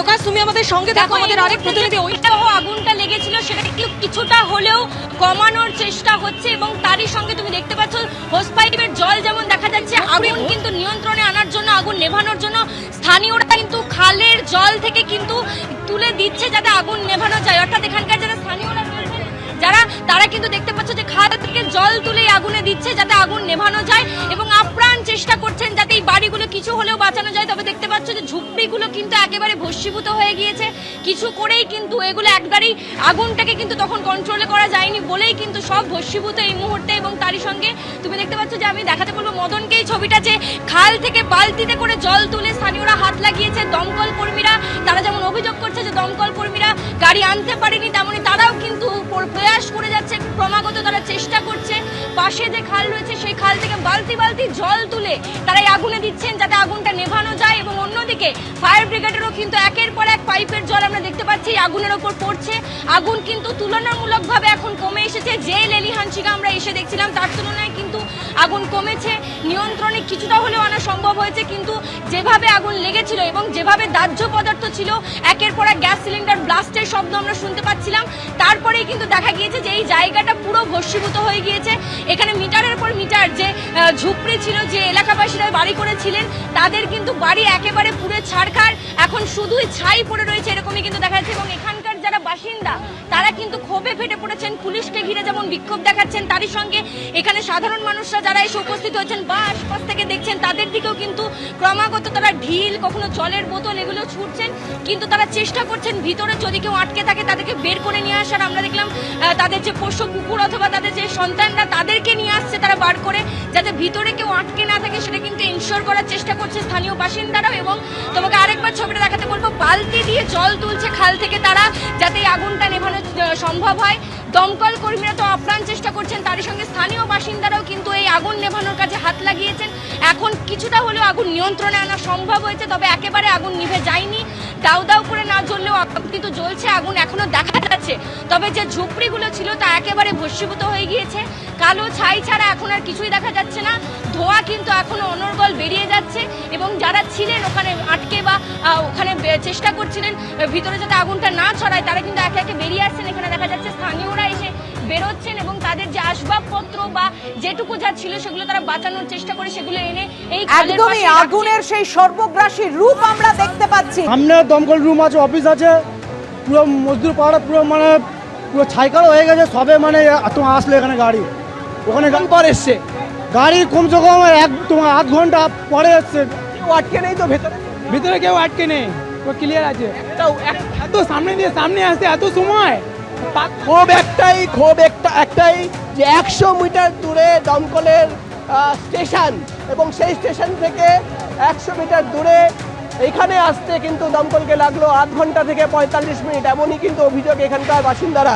প্রকাশ তুমি আমাদের সঙ্গে দেখো আমাদের আরেক প্রতিনিধি। ওই ওইটাও আগুনটা লেগেছিল সেটা একটু কিছুটা হলেও কমানোর চেষ্টা হচ্ছে এবং তারই সঙ্গে তুমি দেখতে পাচ্ছ হোস পাইপের জল যেমন দেখা যাচ্ছে আগুন কিন্তু নিয়ন্ত্রণে আনার জন্য আগুন নেভানোর জন্য স্থানীয়রা কিন্তু খালের জল থেকে কিন্তু তুলে দিচ্ছে যাতে আগুন নেভানো যায়। অর্থাৎ এখানকার যারা স্থানীয়রা যারা তারা কিন্তু দেখতে পাচ্ছ যে খাল থেকে জল তুলে আগুনে দিচ্ছে যাতে আগুন নেভানো যায় এবং চেষ্টা করছেন যাতে এই বাড়িগুলো কিছু হলেও বাঁচানো যায়। তবে দেখতে পাচ্ছ যে ঝুপড়িগুলো কিন্তু একেবারে ভস্মীভূত হয়ে গিয়েছে। কিছু করেই কিন্তু এগুলো একবারেই আগুনটাকে কিন্তু তখন কন্ট্রোলে করা যায়নি বলেই কিন্তু সব ভস্মীভূত এই মুহূর্তে এবং তারই সঙ্গে তুমি দেখতে পাচ্ছ যে আমি দেখাতে বলব মদনকে এই ছবিটা যে খাল থেকে বালতিতে করে জল তুলে স্থানীয়রা হাত লাগিয়েছে। দমকল কর্মীরা, তারা যেমন অভিযোগ করছে যে দমকল কর্মীরা গাড়ি আনতে পারেনি তেমনই তারাও কিন্তু প্র- প্রয়াস করে যাচ্ছে। ক্রমাগত তারা চেষ্টা করছে। পাশে যে খাল রয়েছে, সেই খাল থেকে বালতি বালতি জল তুলে তারা আগুনে দিচ্ছেন যাতে আগুনটা নেভানো যায়। অন্যদিকে ফায়ার ব্রিগেডেরও কিন্তু একের পর এক পাইপের জল আমরা দেখতে পাচ্ছি, আগুনের ওপর পড়ছে। আগুন কিন্তু তুলনামূলকভাবে এখন কমে এসেছে। যে লেলি হানসিকা আমরা এসে দেখছিলাম, তার তুলনায় কিন্তু আগুন কমেছে। নিয়ন্ত্রণে কিছুটা হলেও আনা সম্ভব হয়েছে, কিন্তু যেভাবে আগুন লেগেছিল এবং যেভাবে দাহ্য পদার্থ ছিল, একের পর এক গ্যাস সিলিন্ডার ব্লাস্টের শব্দ আমরা শুনতে পাচ্ছিলাম। তারপরেই কিন্তু দেখা গিয়েছে যে এই জায়গাটা পুরো ভস্মীভূত হয়ে গিয়েছে। এখানে মিটারের পর মিটার যে ঝুপড়ি ছিল, যে এলাকাবাসীরা বাড়ি করেছিলেন, তাদের কিন্তু বাড়ি একেবারে পুরো ছাড়খাড়। এখন শুধুই ছাই পড়ে রয়েছে এরকমই কিন্তু দেখা যাচ্ছে। এবং এখানকার যারা বাসিন্দা, তারা কিন্তু ক্ষোভে ফেটে পড়েছেন। পুলিশকে ঘিরে যেমন বিক্ষোভ দেখাচ্ছেন, তারই সঙ্গে এখানে সাধারণ মানুষরা যারা এসে উপস্থিত হয়েছেন বা আশপাশ থেকে দেখছেন, তাদের দিকেও কিন্তু ক্রমাগত তারা ঢিল, কখনো জলের বোতল এগুলো ছুটছেন। কিন্তু তারা চেষ্টা করছেন ভিতরে যদি কেউ আটকে থাকে, তাদেরকে বের করে নিয়ে আসার। আমরা দেখলাম তাদের যে পোষ্য কুকুর অথবা তাদের যে সন্তানরা, তাদেরকে নিয়ে আসছে তারা বার করে, যাতে ভিতরে কেউ আটকে না থাকে, সেটা কিন্তু ইনশোর করার চেষ্টা করছে স্থানীয় বাসিন্দারাও এবং তোমাকে আরেকবার ছবিটা দেখাতে বলব, বালতি দিয়ে জল তুলছে খাল থেকে তারা যাতে আগুনটা নেভানো সম্ভব হয়। দমকল কর্মীরা তো আপ্রাণ চেষ্টা করছেন, তারই সঙ্গে স্থানীয় বাসিন্দারাও কিন্তু এই আগুন নেভানোর কাজে হাত লাগিয়েছেন। এখন কিছুটা হলেও আগুন নিয়ন্ত্রণে আনা সম্ভব হয়েছে, তবে একেবারে আগুন নিভে যায়নি। দাউ দাউ করে না জ্বললেও কিন্তু জ্বলছে, আগুন এখনও দেখা যাচ্ছে। তবে যে ঝুপড়িগুলো ছিল তা একেবারে ভস্মীভূত হয়ে গিয়েছে। কালো ছাই ছাড়া এখন আর কিছুই দেখা যাচ্ছে না। ধোয়া কিন্তু এখনও অনর্গল বেরিয়ে যাচ্ছে এবং যারা ছিলেন ওখানে আটকে বা ওখানে চেষ্টা করছিলেন, ভিতরে যাতে আগুনটা না ছড়ায়, তারা কিন্তু একে একে আসবাবপত্র বা যেটুকু যা ছিল সেগুলো তারা বাঁচানোর চেষ্টা করে সেগুলো এনে এই একদমই আগুনের সেই সর্বগ্রাসী রূপ আমরা দেখতে পাচ্ছি। সামনে দমকল রুম আছে অফিস আছে। পুরো মজদুর পাড়া পুরো মানে পুরো ছাইকাল হয়ে গেছে সবে মানে তোমার আসলো এখানে গাড়ি। ওখানে পর এসছে? গাড়ি কমসে কম এক তোমার আধ ঘণ্টা পরে এসছে। কেউ আটকে নেই তো ভেতরে? ভিতরে কেউ আটকে নেই তো ক্লিয়ার আছে। এত সামনে দিয়ে সামনে আসতে এত সময়। ক্ষোভ একটাই, ক্ষোভ একটা একটাই যে একশো মিটার দূরে দমকলের স্টেশন এবং সেই স্টেশন থেকে একশো মিটার দূরে এখানে আসতে কিন্তু দমকলকে লাগল আধ ঘণ্টা থেকে পঁয়তাল্লিশ মিনিট। এমনই কিন্তু অভিযোগ এখানকার বাসিন্দারা।